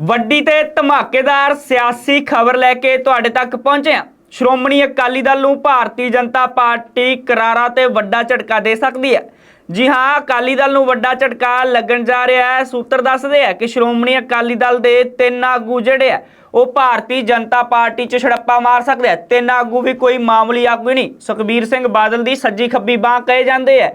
ਵੱਡੀ ਤੇ ਧਮਾਕੇਦਾਰ ਸਿਆਸੀ ਖਬਰ ਲੈ ਕੇ ਤੁਹਾਡੇ ਤੱਕ ਪਹੁੰਚੇ ਹਾਂ। ਸ਼੍ਰੋਮਣੀ ਅਕਾਲੀ ਦਲ ਨੂੰ ਭਾਰਤੀ ਜਨਤਾ ਪਾਰਟੀ ਕਰਾਰਾ ਤੇ ਵੱਡਾ ਝਟਕਾ ਦੇ ਸਕਦੀ ਹੈ। ਜੀ ਹਾਂ, ਅਕਾਲੀ ਦਲ ਨੂੰ ਵੱਡਾ ਝਟਕਾ ਲੱਗਣ ਜਾ ਰਿਹਾ ਹੈ। ਸੂਤਰ ਦੱਸਦੇ ਆ ਕਿ ਸ਼੍ਰੋਮਣੀ ਅਕਾਲੀ ਦਲ ਦੇ ਤਿੰਨ ਆਗੂ ਜਿਹੜੇ ਆ ਉਹ ਭਾਰਤੀ ਜਨਤਾ ਪਾਰਟੀ 'ਚ ਛੜੱਪਾ ਮਾਰ ਸਕਦੇ ਆ ਤਿੰਨ ਆਗੂ ਵੀ ਕੋਈ ਮਾਮੂਲੀ ਆਗੂ ਹੀ ਨਹੀਂ। ਸੁਖਬੀਰ ਸਿੰਘ ਬਾਦਲ ਦੀ ਸੱਜੀ ਖੱਬੀ ਬਾਹ ਕਹੇ ਜਾਂਦੇ ਆ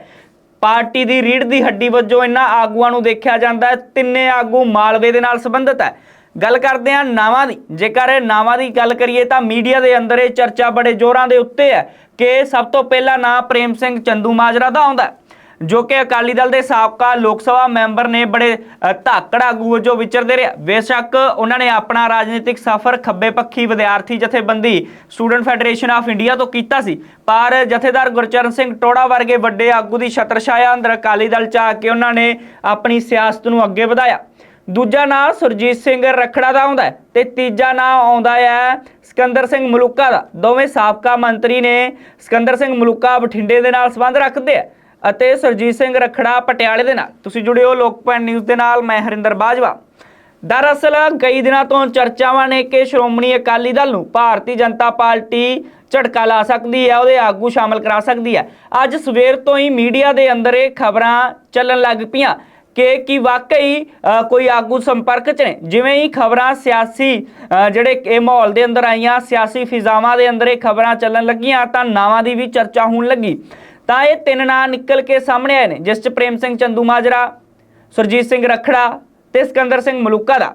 ਪਾਰਟੀ ਦੀ ਰੀੜ ਦੀ ਹੱਡੀ ਵਜੋਂ ਇਹਨਾਂ ਆਗੂਆਂ ਨੂੰ ਦੇਖਿਆ ਜਾਂਦਾ ਹੈ। ਤਿੰਨੇ ਆਗੂ ਮਾਲਵੇ ਦੇ ਨਾਲ ਸੰਬੰਧਿਤ ਹੈ। ਗੱਲ ਕਰਦੇ ਹਾਂ ਨਾਵਾਂ ਦੀ। ਜੇਕਰ ਨਾਵਾਂ ਦੀ ਗੱਲ ਕਰੀਏ ਤਾਂ ਮੀਡੀਆ ਦੇ ਅੰਦਰ ਇਹ ਚਰਚਾ ਬੜੇ ਜ਼ੋਰਾਂ ਦੇ ਉੱਤੇ ਹੈ ਕਿ ਸਭ ਤੋਂ ਪਹਿਲਾ ਨਾਂ ਪ੍ਰੇਮ ਸਿੰਘ ਚੰਦੂ ਮਾਜਰਾ ਦਾ ਆਉਂਦਾ ਹੈ। ਜੋ ਕਿ ਅਕਾਲੀ ਦਲ ਦੇ ਸਾਬਕਾ ਲੋਕ ਸਭਾ ਮੈਂਬਰ ਨੇ ਬੜੇ ਅ, ਧਾਕੜ ਆਗੂ ਵਜੋਂ ਵਿਚਰਦੇ ਰਹੇ। ਬੇਸ਼ੱਕ ਉਹਨਾਂ ਨੇ ਆਪਣਾ ਰਾਜਨੀਤਿਕ ਸਫ਼ਰ ਖੱਬੇ ਪੱਖੀ ਵਿਦਿਆਰਥੀ ਜਥੇਬੰਦੀ ਸਟੂਡੈਂਟ ਫੈਡਰੇਸ਼ਨ ਆਫ ਇੰਡੀਆ ਤੋਂ ਕੀਤਾ ਸੀ। ਪਰ ਜਥੇਦਾਰ ਗੁਰਚਰਨ ਸਿੰਘ ਟੋੜਾ ਵਰਗੇ ਵੱਡੇ ਆਗੂ ਦੀ ਛਤਰਛਾਇਆ ਅੰਦਰ ਅਕਾਲੀ ਦਲ ਚ ਆ ਕੇ ਉਹਨਾਂ ਨੇ ਆਪਣੀ ਸਿਆਸਤ ਨੂੰ ਅੱਗੇ ਵਧਾਇਆ। ਦੂਜਾ ਨਾਂ ਸੁਰਜੀਤ ਸਿੰਘ ਰਖੜਾ ਦਾ ਆਉਂਦਾ ਹੈ ਤੇ ਤੀਜਾ ਨਾਂ ਆਉਂਦਾ ਹੈ ਸਿਕੰਦਰ ਸਿੰਘ ਮਲੂਕਾ ਦਾ। ਦੋਵੇਂ ਸਾਬਕਾ ਮੰਤਰੀ ਨੇ ਸਿਕੰਦਰ ਸਿੰਘ ਮਲੂਕਾ ਬਠਿੰਡੇ ਦੇ ਨਾਲ ਸੰਬੰਧ ਰੱਖਦੇ ਆ। ਅਤੇ ਸੁਰਜੀਤ ਸਿੰਘ ਰਖੜਾ ਪਟਿਆਲੇ ਦੇ ਨਾਲ। ਤੁਸੀਂ ਜੁੜੇ ਹੋ ਲੋਕਪਾਲ ਨਿਊਜ਼ ਦੇ ਨਾਲ, ਮੈਂ ਹਰਿੰਦਰ ਬਾਜਵਾ। ਦਰਅਸਲ ਕਈ ਦਿਨਾਂ ਤੋਂ ਚਰਚਾਵਾਂ ਨੇ ਕਿ ਸ਼੍ਰੋਮਣੀ ਅਕਾਲੀ ਦਲ ਨੂੰ ਭਾਰਤੀ ਜਨਤਾ ਪਾਰਟੀ ਝਟਕਾ ਲਾ ਸਕਦੀ ਹੈ, ਉਹਦੇ ਆਗੂ ਸ਼ਾਮਲ ਕਰਾ ਸਕਦੀ ਹੈ। ਅੱਜ ਸਵੇਰ ਤੋਂ ਹੀ ਮੀਡੀਆ ਦੇ ਅੰਦਰ ਇਹ ਖਬਰਾਂ ਚੱਲਣ ਲੱਗ ਪਈਆਂ ਕਿ ਕੀ ਵਾਕਈ ਕੋਈ ਆਗੂ ਸੰਪਰਕ 'ਚ ਨੇ। ਜਿਵੇਂ ਹੀ ਖਬਰਾਂ ਸਿਆਸੀ ਜਿਹੜੇ ਇਹ ਮਾਹੌਲ ਦੇ ਅੰਦਰ ਆਈਆਂ, ਸਿਆਸੀ ਫਿਜ਼ਾਵਾਂ ਦੇ ਅੰਦਰ ਇਹ ਖਬਰਾਂ ਚੱਲਣ ਲੱਗੀਆਂ, ਤਾਂ ਨਾਵਾਂ ਦੀ ਵੀ ਚਰਚਾ ਹੋਣ ਲੱਗੀ। ਤਾਂ ਇਹ ਤਿੰਨ ਨਾਂ ਨਿਕਲ ਕੇ ਸਾਹਮਣੇ ਆਏ ਨੇ, ਜਿਸ 'ਚ ਪ੍ਰੇਮ ਸਿੰਘ ਚੰਦੂ ਮਾਜਰਾ, ਸੁਰਜੀਤ ਸਿੰਘ ਰਖੜਾ ਤੇ ਸਿਕੰਦਰ ਸਿੰਘ ਮਲੂਕਾ ਦਾ।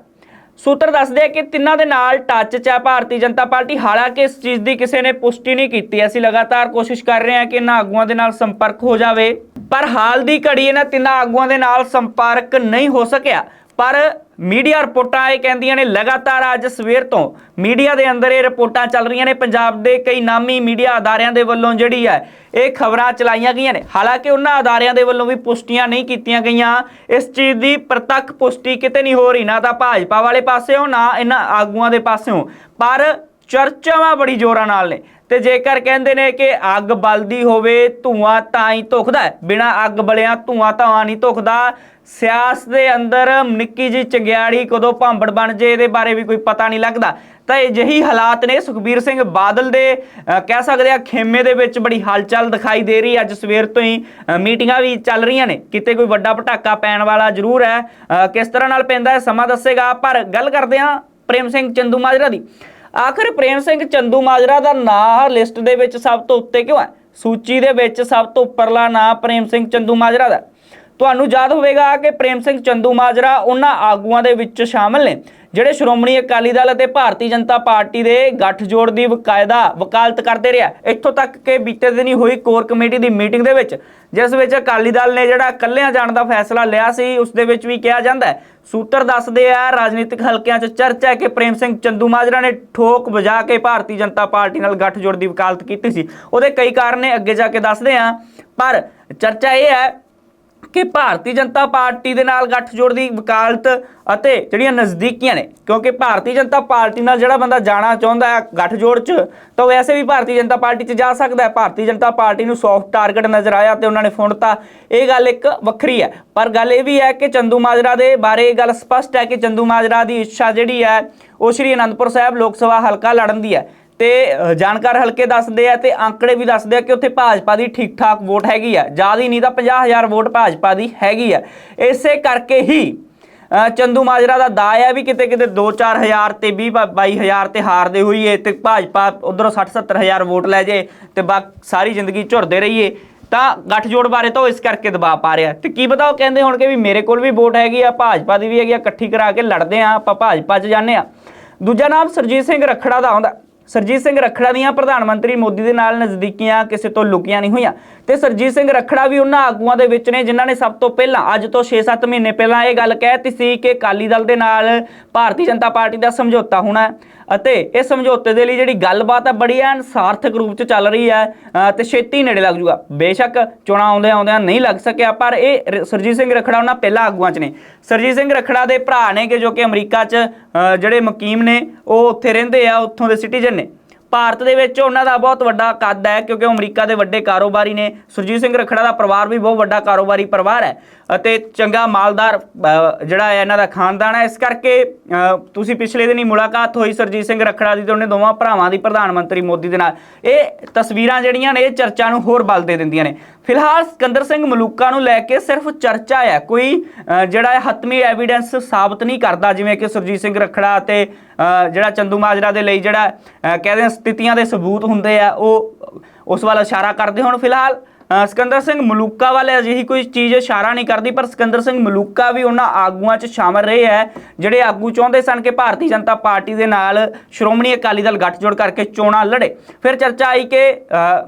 ਸੂਤਰ ਦੱਸਦੇ ਆ ਕਿ ਤਿੰਨਾਂ ਦੇ ਨਾਲ ਟੱਚ 'ਚ ਹੈ ਭਾਰਤੀ ਜਨਤਾ ਪਾਰਟੀ। ਹਾਲਾਂਕਿ ਇਸ ਚੀਜ਼ ਦੀ ਕਿਸੇ ਨੇ ਪੁਸ਼ਟੀ ਨਹੀਂ ਕੀਤੀ। ਅਸੀਂ ਲਗਾਤਾਰ ਕੋਸ਼ਿਸ਼ ਕਰ ਰਹੇ ਹਾਂ ਕਿ ਇਹਨਾਂ ਆਗੂਆਂ ਦੇ ਨਾਲ ਸੰਪਰਕ ਹੋ ਜਾਵੇ। ਪਰ ਹਾਲ ਦੀ ਘੜੀ ਇਹਨਾਂ ਤਿੰਨਾਂ ਆਗੂਆਂ ਦੇ ਨਾਲ ਸੰਪਰਕ ਨਹੀਂ ਹੋ ਸਕਿਆ। ਪਰ ਮੀਡੀਆ ਰਿਪੋਰਟਾਂ ਇਹ ਕਹਿੰਦੀਆਂ ਨੇ, ਲਗਾਤਾਰ ਅੱਜ ਸਵੇਰ ਤੋਂ ਮੀਡੀਆ ਦੇ ਅੰਦਰ ਇਹ ਰਿਪੋਰਟਾਂ ਚੱਲ ਰਹੀਆਂ ਨੇ। ਪੰਜਾਬ ਦੇ ਕਈ ਨਾਮੀ ਮੀਡੀਆ ਅਦਾਰਿਆਂ ਦੇ ਵੱਲੋਂ ਜਿਹੜੀ ਹੈ, ਇਹ ਖਬਰਾਂ ਚਲਾਈਆਂ ਗਈਆਂ ਨੇ। ਹਾਲਾਂਕਿ ਉਹਨਾਂ ਅਦਾਰਿਆਂ ਦੇ ਵੱਲੋਂ ਵੀ ਪੁਸ਼ਟੀਆਂ ਨਹੀਂ ਕੀਤੀਆਂ ਗਈਆਂ। ਇਸ ਚੀਜ਼ ਦੀ ਪ੍ਰਤੱਖ ਪੁਸ਼ਟੀ ਕਿਤੇ ਨਹੀਂ ਹੋ ਰਹੀ, ਨਾ ਤਾਂ ਭਾਜਪਾ ਵਾਲੇ ਪਾਸਿਓਂ, ਨਾ ਇਹਨਾਂ ਆਗੂਆਂ ਦੇ ਪਾਸਿਓਂ। ਪਰ ਚਰਚਾਵਾਂ ਬੜੀ ਜ਼ੋਰਾਂ ਨਾਲ ਨੇ। ਤੇ ਜੇਕਰ ਕਹਿੰਦੇ ਨੇ ਕਿ ਅੱਗ ਬਲਦੀ ਹੋਵੇ, ਧੂਆਂ ਤਾਂ ਹੀ ਧੁਖਦਾ ਹੈ। ਬਿਨਾ ਅੱਗ ਬਲਿਆਂ ਧੂਆਂ ਤਾਂ ਨਹੀਂ ਧੁਖਦਾ। ਸਿਆਸਤ ਦੇ ਅੰਦਰ ਨਿੱਕੀ ਜੀ ਚੰਗਿਆੜੀ ਕਦੋਂ ਭਾਂਬੜ ਬਣ ਜੇ ਇਹਦੇ ਬਾਰੇ ਵੀ ਕੋਈ ਪਤਾ ਨਹੀਂ ਲੱਗਦਾ। ਤਾਂ ਅਜਿਹੀ ਹਾਲਾਤ ਨੇ ਸੁਖਬੀਰ ਸਿੰਘ ਬਾਦਲ ਦੇ ਕਹਿ ਸਕਦੇ ਆ ਖੇਮੇ ਦੇ ਵਿੱਚ ਬੜੀ ਹਲਚਲ ਦਿਖਾਈ ਦੇ ਰਹੀ। ਹੈ। ਅੱਜ ਸਵੇਰ ਤੋਂ ਹੀ ਮੀਟਿੰਗਾਂ ਵੀ ਚੱਲ ਰਹੀਆਂ ਨੇ। ਕਿਤੇ ਕੋਈ ਵੱਡਾ ਪਟਾਕਾ ਪੈਣ ਵਾਲਾ ਜ਼ਰੂਰ ਹੈ। ਕਿਸ ਤਰ੍ਹਾਂ ਨਾਲ ਪੈਂਦਾ ਹੈ, ਸਮਾਂ ਦੱਸੇਗਾ। ਪਰ ਗੱਲ ਕਰਦੇ ਹਾਂ ਪ੍ਰੇਮ ਸਿੰਘ ਚੰਦੂ ਮਾਜਰਾ ਦੀ। ਆਖਰ ਪ੍ਰੇਮ ਸਿੰਘ ਚੰਦੂ ਮਾਜਰਾ ਦਾ ਨਾਂ ਲਿਸਟ ਦੇ ਵਿੱਚ ਸਭ ਤੋਂ ਉੱਤੇ ਕਿਉਂ ਹੈ? ਸੂਚੀ ਦੇ ਵਿੱਚ ਸਭ ਤੋਂ ਉੱਪਰਲਾ ਨਾਂ ਪ੍ਰੇਮ ਸਿੰਘ ਚੰਦੂ ਮਾਜਰਾ ਦਾ ਤੁਹਾਨੂੰ ਯਾਦ ਹੋਵੇਗਾ ਕਿ ਪ੍ਰੇਮ ਸਿੰਘ ਚੰਦੂ ਮਾਜਰਾ ਉਹਨਾਂ ਆਗੂਆਂ ਦੇ ਵਿੱਚ ਸ਼ਾਮਲ ਨੇ ਜਿਹੜੇ ਸ਼੍ਰੋਮਣੀ ਅਕਾਲੀ ਦਲ ਅਤੇ ਭਾਰਤੀ ਜਨਤਾ ਪਾਰਟੀ ਦੇ ਗੱਠਜੋੜ ਦੀ ਵਕਾਇਦਾ ਵਕਾਲਤ ਕਰਦੇ ਰਿਹਾ, ਇੱਥੋਂ ਤੱਕ ਕਿ ਬੀਤੇ ਦਿਨੀ ਹੋਈ ਕੋਰ ਕਮੇਟੀ ਦੀ ਮੀਟਿੰਗ ਦੇ ਵਿੱਚ, ਜਿਸ ਵਿੱਚ ਅਕਾਲੀ ਦਲ ਨੇ ਜਿਹੜਾ ਇਕੱਲਿਆਂ ਜਾਣ ਦਾ ਫੈਸਲਾ ਲਿਆ ਸੀ, ਉਸ ਦੇ ਵਿੱਚ ਵੀ ਕਿਹਾ ਜਾਂਦਾ ਸੂਤਰ ਦੱਸਦੇ ਆ, ਰਾਜਨੀਤਿਕ ਹਲਕਿਆਂ 'ਚ ਚਰਚਾ ਹੈ ਕਿ ਪ੍ਰੇਮ ਸਿੰਘ ਚੰਦੂ ਮਾਜਰਾ ਨੇ ਠੋਕ ਵਜਾ ਕੇ ਭਾਰਤੀ ਜਨਤਾ ਪਾਰਟੀ ਨਾਲ ਗੱਠਜੋੜ ਦੀ ਵਕਾਲਤ ਕੀਤੀ ਸੀ। ਉਹਦੇ ਕਈ ਕਾਰਨ ਨੇ, ਅੱਗੇ ਜਾ ਕੇ ਦੱਸਦੇ ਆ ਪਰ ਚਰਚਾ ਇਹ ਹੈ ਕਿ ਭਾਰਤੀ ਜਨਤਾ ਪਾਰਟੀ ਦੇ ਨਾਲ ਗੱਠਜੋੜ ਦੀ ਵਕਾਲਤ ਅਤੇ ਜਿਹੜੀਆਂ ਨਜ਼ਦੀਕੀਆਂ ਨੇ, ਕਿਉਂਕਿ ਭਾਰਤੀ ਜਨਤਾ ਪਾਰਟੀ ਨਾਲ ਜਿਹੜਾ ਬੰਦਾ ਜਾਣਾ ਚਾਹੁੰਦਾ ਹੈ ਗੱਠਜੋੜ 'ਚ, ਤਾਂ ਉਹ ਵੈਸੇ ਵੀ ਭਾਰਤੀ ਜਨਤਾ ਪਾਰਟੀ 'ਚ ਜਾ ਸਕਦਾ ਹੈ। ਭਾਰਤੀ ਜਨਤਾ ਪਾਰਟੀ ਨੂੰ ਸੌਫਟ ਟਾਰਗੇਟ ਨਜ਼ਰ ਆਇਆ ਤੇ ਉਹਨਾਂ ਨੇ ਫੁੰਡਤਾ ਇਹ ਗੱਲ ਇੱਕ ਵੱਖਰੀ ਹੈ। ਪਰ ਗੱਲ ਇਹ ਵੀ ਹੈ ਕਿ ਚੰਦੂ ਮਾਜਰਾ ਦੇ ਬਾਰੇ ਇਹ ਗੱਲ ਸਪਸ਼ਟ ਹੈ ਕਿ ਚੰਦੂ ਮਾਜਰਾ ਦੀ ਇੱਛਾ ਜਿਹੜੀ ਹੈ, ਉਹ ਸ਼੍ਰੀ ਅਨੰਦਪੁਰ ਸਾਹਿਬ ਲੋਕ ਸਭਾ ਹਲਕਾ ਲੜਨ ਦੀ ਹੈ। ਤੇ ਜਾਣਕਾਰ ਹਲਕੇ ਦੱਸਦੇ ਆ ਤੇ ਅੰਕੜੇ ਵੀ ਦੱਸਦੇ ਆ ਕਿ ਉੱਥੇ ਭਾਜਪਾ ਦੀ ਠੀਕ ਠਾਕ ਵੋਟ ਹੈਗੀ ਆ। ਜ਼ਿਆਦਾ ਨਹੀਂ ਤਾਂ 50000 ਵੋਟ ਭਾਜਪਾ ਦੀ ਹੈਗੀ ਆ। ਇਸੇ ਕਰਕੇ ਹੀ ਅ, ਚੰਦੂ ਮਾਜਰਾ ਦਾ ਦਾ ਆ ਵੀ ਕਿਤੇ ਕਿਤੇ 2-4000 ਤੇ 20-22000 ਤੇ ਹਾਰਦੇ ਹੋਈਏ ਤੇ ਭਾਜਪਾ ਉਧਰੋਂ 60-70000 ਵੋਟ ਲੈ ਜੇ ਤੇ ਬਾ ਸਾਰੀ ਜ਼ਿੰਦਗੀ ਝੁਰਦੇ ਰਹੀਏ। ਤਾਂ ਗੱਠਜੋੜ ਬਾਰੇ ਤਾਂ ਉਹ ਇਸ ਕਰਕੇ ਦਬਾਅ ਪਾ ਰਿਹਾ। ਤੇ ਕੀ ਪਤਾ ਉਹ ਕਹਿੰਦੇ ਹੋਣਗੇ ਵੀ ਮੇਰੇ ਕੋਲ ਵੀ ਵੋਟ ਹੈਗੀ ਆ ਭਾਜਪਾ ਦੀ ਵੀ ਹੈਗੀ ਆ ਇਕੱਠੀ ਕਰਾ ਕੇ ਲੜਦੇ ਆ ਆਪਾਂ ਭਾਜਪਾ 'ਚ ਜਾਂਦੇ ਆ। ਦੂਜਾ ਨਾਮ ਸਰਜੀਤ ਸਿੰਘ ਰਖੜਾ ਦਾ ਆਉਂਦਾ। ਸਰਜੀਤ ਸਿੰਘ ਰਖੜਾ ਦੀਆਂ ਪ੍ਰਧਾਨ ਮੰਤਰੀ ਮੋਦੀ ਦੇ ਨਾਲ ਨਜ਼ਦੀਕੀਆਂ ਕਿਸੇ ਤੋਂ ਲੁਕੀਆਂ ਨਹੀਂ ਹੋਈਆਂ। ਤੇ ਸਰਜੀਤ ਸਿੰਘ ਰਖੜਾ ਵੀ ਉਹਨਾਂ ਆਗੂਆਂ ਦੇ ਵਿੱਚ ਨੇ, ਜਿਨ੍ਹਾਂ ਨੇ ਸਭ ਤੋਂ ਪਹਿਲਾਂ, ਅੱਜ ਤੋਂ 6-7 ਮਹੀਨੇ ਪਹਿਲਾਂ ਇਹ ਗੱਲ ਕਹਿਤੀ ਸੀ ਕਿ ਅਕਾਲੀ ਦਲ ਦੇ ਨਾਲ ਭਾਰਤੀ ਜਨਤਾ ਪਾਰਟੀ ਦਾ ਸਮਝੌਤਾ ਹੋਣਾ ਹੈ। ਅਤੇ ਇਹ ਸਮਝੌਤੇ ਦੇ ਲਈ ਜਿਹੜੀ ਗੱਲਬਾਤ ਹੈ ਬੜੀ ਐਨ ਸਾਰਥਕ ਰੂਪ ਚ ਚੱਲ ਰਹੀ ਹੈ ਅ, ਤੇ ਛੇਤੀ ਨੇੜੇ ਲੱਗ ਜੂਗਾ। ਬੇਸ਼ੱਕ ਚੋਣਾਂ ਆਉਂਦੇ ਆਉਂਦਿਆਂ ਨਹੀਂ ਲੱਗ ਸਕਿਆ ਪਰ ਇਹ ਰ- ਸਰਜੀਤ ਸਿੰਘ ਰਖੜਾ ਉਹਨਾਂ ਪਹਿਲਾ ਆਗੂਆਂ ਚ ਨੇ। ਸਰਜੀਤ ਸਿੰਘ ਰਖੜਾ ਦੇ ਭਰਾ ਨੇ ਕਿ ਜੋ ਕਿ ਅਮਰੀਕਾ ਚ ਜਿਹੜੇ ਮਕੀਮ ਨੇ ਉਹ ਉੱਥੇ ਰਹਿੰਦੇ ਆ ਉੱਥੋਂ ਦੇ ਸਿਟੀਜ਼ਨ ਨੇ। ਭਾਰਤ ਦੇ ਵਿੱਚ ਉਹਨਾਂ ਦਾ ਬਹੁਤ ਵੱਡਾ ਕੱਦ ਹੈ ਕਿਉਂਕਿ ਉਹ ਅਮਰੀਕਾ ਦੇ ਵੱਡੇ ਕਾਰੋਬਾਰੀ ਨੇ। ਸੁਰਜੀਤ ਸਿੰਘ ਰੱਖੜਾ ਦਾ ਪਰਿਵਾਰ ਵੀ ਬਹੁਤ ਵੱਡਾ ਕਾਰੋਬਾਰੀ ਪਰਿਵਾਰ ਹੈ ਅਤੇ ਚੰਗਾ ਮਾਲਦਾਰ ਜਿਹੜਾ ਹੈ ਇਹਨਾਂ ਦਾ ਖਾਨਦਾਨ ਹੈ। ਇਸ ਕਰਕੇ ਤੁਸੀਂ ਪਿਛਲੇ ਦਿਨੀ ਮੁਲਾਕਾਤ ਹੋਈ ਸੁਰਜੀਤ ਸਿੰਘ ਰੱਖੜਾ ਦੀ ਤੇ ਉਹਨੇ ਦੋਵਾਂ ਭਰਾਵਾਂ ਦੀ ਪ੍ਰਧਾਨ ਮੰਤਰੀ ਮੋਦੀ ਦੇ ਨਾਲ। ਇਹ ਤਸਵੀਰਾਂ ਜਿਹੜੀਆਂ ਨੇ ਇਹ ਚਰਚਾ ਨੂੰ ਹੋਰ ਬਲ ਦੇ ਦਿੰਦੀਆਂ ਨੇ। ਫਿਲਹਾਲ ਸਿਕੰਦਰ ਸਿੰਘ ਮਲੂਕਾ ਨੂੰ ਲੈ ਕੇ ਸਿਰਫ ਚਰਚਾ ਹੈ। ਕੋਈ ਜਿਹੜਾ ਹੈ ਹਤਮੀ ਐਵੀਡੈਂਸ ਸਾਬਤ ਨਹੀਂ ਕਰਦਾ ਜਿਵੇਂ ਕਿ ਸੁਰਜੀਤ ਸਿੰਘ ਰੱਖੜਾ ਅਤੇ ਜਿਹੜਾ ਚੰਦੂ ਮਾਜਰਾ ਦੇ ਲਈ ਜਿਹੜਾ ਅ, ਕਹਿੰਦੇ ਸਥਿਤੀਆਂ ਦੇ ਸਬੂਤ ਹੁੰਦੇ ਆ ਉਹ ਉਸ ਵੱਲ ਇਸ਼ਾਰਾ ਕਰਦੇ ਹੋਣ ਫਿਲਹਾਲ। ਅ, ਸਿਕੰਦਰ ਸਿੰਘ ਮਲੂਕਾ ਵਾਲੇ ਅਜਿਹੀ ਕੋਈ ਚੀਜ਼ ਇਸ਼ਾਰਾ ਨਹੀਂ ਕਰਦੀ ਪਰ ਸਿਕੰਦਰ ਸਿੰਘ ਮਲੂਕਾ ਵੀ ਉਹਨਾਂ ਆਗੂਆਂ 'ਚ ਸ਼ਾਮਲ ਰਹੇ ਹੈ ਜਿਹੜੇ ਆਗੂ ਚਾਹੁੰਦੇ ਸਨ ਕਿ ਭਾਰਤੀ ਜਨਤਾ ਪਾਰਟੀ ਦੇ ਨਾਲ ਸ਼੍ਰੋਮਣੀ ਅਕਾਲੀ ਦਲ ਗੱਠਜੋੜ ਕਰਕੇ ਚੋਣਾਂ ਲੜੇ। ਫਿਰ ਚਰਚਾ ਆਈ ਕਿ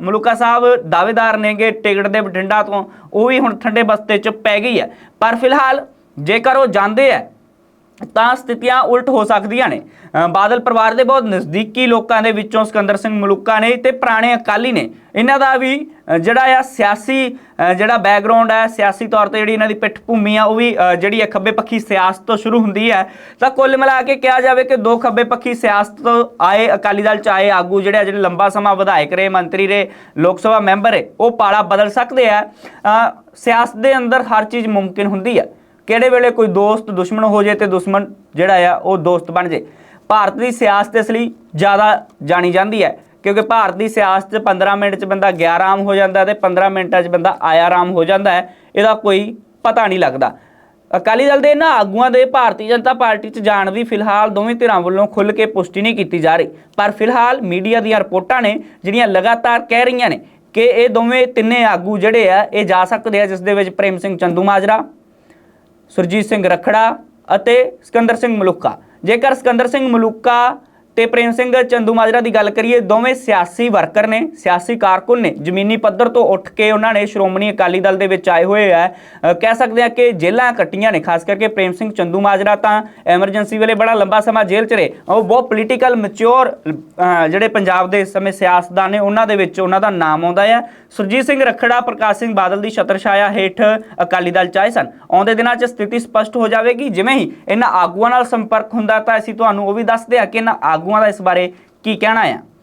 ਮਲੂਕਾ ਸਾਹਿਬ ਦਾਅਵੇਦਾਰ ਨੇਗੇ ਟਿਕਟ ਦੇ ਬਠਿੰਡਾ ਤੋਂ ਉਹ ਵੀ ਹੁਣ ਠੰਡੇ ਬਸਤੇ 'ਚ ਪੈ ਗਈ ਹੈ। ਪਰ ਫਿਲਹਾਲ ਜੇਕਰ ਉਹ ਜਾਂਦੇ ਹੈ ਤਾਂ ਸਥਿਤੀਆਂ ਉਲਟ ਹੋ ਸਕਦੀਆਂ ਨੇ। ਬਾਦਲ ਪਰਿਵਾਰ ਦੇ ਬਹੁਤ ਨਜ਼ਦੀਕੀ ਲੋਕਾਂ ਦੇ ਵਿੱਚੋਂ ਸਿਕੰਦਰ ਸਿੰਘ ਮਲੂਕਾ ਨੇ ਤੇ ਪੁਰਾਣੇ ਅਕਾਲੀ ਨੇ। ਇਹਨਾਂ ਦਾ ਵੀ ਜਿਹੜਾ ਆ ਸਿਆਸੀ ਜਿਹੜਾ ਬੈਕਗ੍ਰਾਉਂਡ ਹੈ ਸਿਆਸੀ ਤੌਰ ਤੇ ਜਿਹੜੀ ਇਹਨਾਂ ਦੀ ਪਿੱਠ ਭੂਮੀ ਆ ਉਹ ਵੀ ਜਿਹੜੀ ਹੈ ਖੱਬੇ ਪੱਖੀ ਸਿਆਸਤ ਤੋਂ ਸ਼ੁਰੂ ਹੁੰਦੀ ਹੈ। ਤਾਂ ਕੁੱਲ ਮਿਲਾ ਕੇ ਕਿਹਾ ਜਾਵੇ ਕਿ ਦੋ ਖੱਬੇ ਪੱਖੀ ਸਿਆਸਤ ਤੋਂ ਆਏ ਅਕਾਲੀ ਦਲ ਚ ਆਏ ਆਗੂ ਜਿਹੜੇ ਆ, ਜਿਹੜੇ ਲੰਬਾ ਸਮਾਂ ਵਿਧਾਇਕ ਰਹੇ ਮੰਤਰੀ ਰਹੇ ਲੋਕ ਸਭਾ ਮੈਂਬਰ ਰਹੇ ਉਹ ਪਾਲਾ ਬਦਲ ਸਕਦੇ ਆ। ਸਿਆਸਤ ਦੇ ਅੰਦਰ ਹਰ ਚੀਜ਼ ਮੁਮਕਿਨ ਹੁੰਦੀ ਹੈ ਕਿਹੜੇ ਵੇਲੇ ਕੋਈ ਦੋਸਤ ਦੁਸ਼ਮਣ ਹੋ ਜੇ ਤੇ ਦੁਸ਼ਮਣ ਜਿਹੜਾ ਆ, ਉਹ ਦੋਸਤ ਬਣ ਜੇ ਭਾਰਤ ਦੀ ਸਿਆਸਤ ਇਸ ਲਈ ਜ਼ਿਆਦਾ ਜਾਣੀ ਜਾਂਦੀ ਹੈ, ਕਿਉਂਕਿ ਭਾਰਤ ਦੀ ਸਿਆਸਤ 'ਚ 15 ਮਿੰਟ 'ਚ ਬੰਦਾ ਗਿਆ ਆਰਾਮ ਹੋ ਜਾਂਦਾ ਤੇ 15 ਮਿੰਟਾਂ 'ਚ ਬੰਦਾ ਆਇਆ ਆਰਾਮ ਹੋ ਜਾਂਦਾ ਹੈ, ਇਹਦਾ ਕੋਈ ਪਤਾ ਨਹੀਂ ਲੱਗਦਾ। ਅਕਾਲੀ ਦਲ ਦੇ ਇਹਨਾਂ ਆਗੂਆਂ ਦੇ ਭਾਰਤੀ ਜਨਤਾ ਪਾਰਟੀ 'ਚ ਜਾਣ ਦੀ ਫਿਲਹਾਲ ਦੋਵੇਂ ਧਿਰਾਂ ਵੱਲੋਂ ਖੁੱਲ੍ਹ ਕੇ ਪੁਸ਼ਟੀ ਨਹੀਂ ਕੀਤੀ ਜਾ ਰਹੀ। ਪਰ ਫਿਲਹਾਲ ਮੀਡੀਆ ਦੀਆਂ ਰਿਪੋਰਟਾਂ ਨੇ ਜਿਹੜੀਆਂ ਲਗਾਤਾਰ ਕਹਿ ਰਹੀਆਂ ਨੇ ਕਿ ਇਹ ਦੋਵੇਂ ਤਿੰਨੇ ਆਗੂ ਜਿਹੜੇ ਆ, ਇਹ ਜਾ ਸਕਦੇ ਆ ਜਿਸ ਦੇ ਵਿੱਚ ਪ੍ਰੇਮ ਸਿੰਘ ਚੰਦੂ ਮਾਜਰਾ ਸੁਰਜੀਤ ਸਿੰਘ ਰਖੜਾ ਅਤੇ ਸਿਕੰਦਰ ਸਿੰਘ ਮਲੂਕਾ। ਜੇਕਰ ਸਿਕੰਦਰ ਸਿੰਘ ਮਲੂਕਾ ਤੇ ਪ੍ਰੇਮ ਸਿੰਘ ਚੰਦੂ ਮਾਜਰਾ ਦੀ ਗੱਲ ਕਰੀਏ, ਦੋਵੇਂ ਸਿਆਸੀ ਵਰਕਰ ਨੇ, ਸਿਆਸੀ ਕਾਰਕੁਨ ਨੇ, ਜ਼ਮੀਨੀ ਪੱਧਰ ਤੋਂ ਉੱਠ ਕੇ ਉਹਨਾਂ ਨੇ ਸ਼੍ਰੋਮਣੀ ਅਕਾਲੀ ਦਲ ਦੇ ਵਿੱਚ ਆਏ ਹੋਏ ਆ ਕਹਿ ਸਕਦੇ ਆ ਕਿ ਜੇਲ੍ਹਾਂ ਕੱਟੀਆਂ ਨੇ, ਖਾਸ ਕਰਕੇ ਪ੍ਰੇਮ ਸਿੰਘ ਚੰਦੂ ਮਾਜਰਾ ਤਾਂ ਐਮਰਜੈਂਸੀ ਵੇਲੇ ਬੜਾ ਲੰਬਾ ਸਮਾਂ ਜੇਲ੍ਹ 'ਚ ਰਹੇ। ਉਹ ਬਹੁਤ ਪੋਲੀਟੀਕਲ ਮੈਚੁਰ ਜਿਹੜੇ ਪੰਜਾਬ ਦੇ ਇਸ ਸਮੇਂ ਸਿਆਸਤਦਾਨ ਨੇ, ਉਹਨਾਂ ਦੇ ਵਿੱਚ ਉਹਨਾਂ ਦਾ ਨਾਮ ਆਉਂਦਾ ਹੈ ਸੁਰਜੀਤ ਸਿੰਘ ਰਖੜਾ, ਪ੍ਰਕਾਸ਼ ਸਿੰਘ ਬਾਦਲ ਦੀ ਛਤਰਛਾਇਆ ਹੇਠ ਅਕਾਲੀ ਦਲ ਚ ਆਏ ਸਨ। ਆਉਂਦੇ ਦਿਨਾਂ 'ਚ ਸਥਿਤੀ ਸਪਸ਼ਟ ਹੋ ਜਾਵੇਗੀ। ਜਿਵੇਂ ਹੀ ਇਹਨਾਂ ਆਗੂਆਂ ਨਾਲ ਸੰਪਰਕ ਹੁੰਦਾ ਤਾਂ ਅਸੀਂ ਤੁਹਾਨੂੰ ਉਹ ਵੀ ਦੱਸਦੇ ਹਾਂ ਕਿ ਇਹਨਾਂ ਆਗੂਆਂ ਦਾ ਇਸ ਬਾਰੇ ਕੀ ਕਹਿਣਾ ਆ?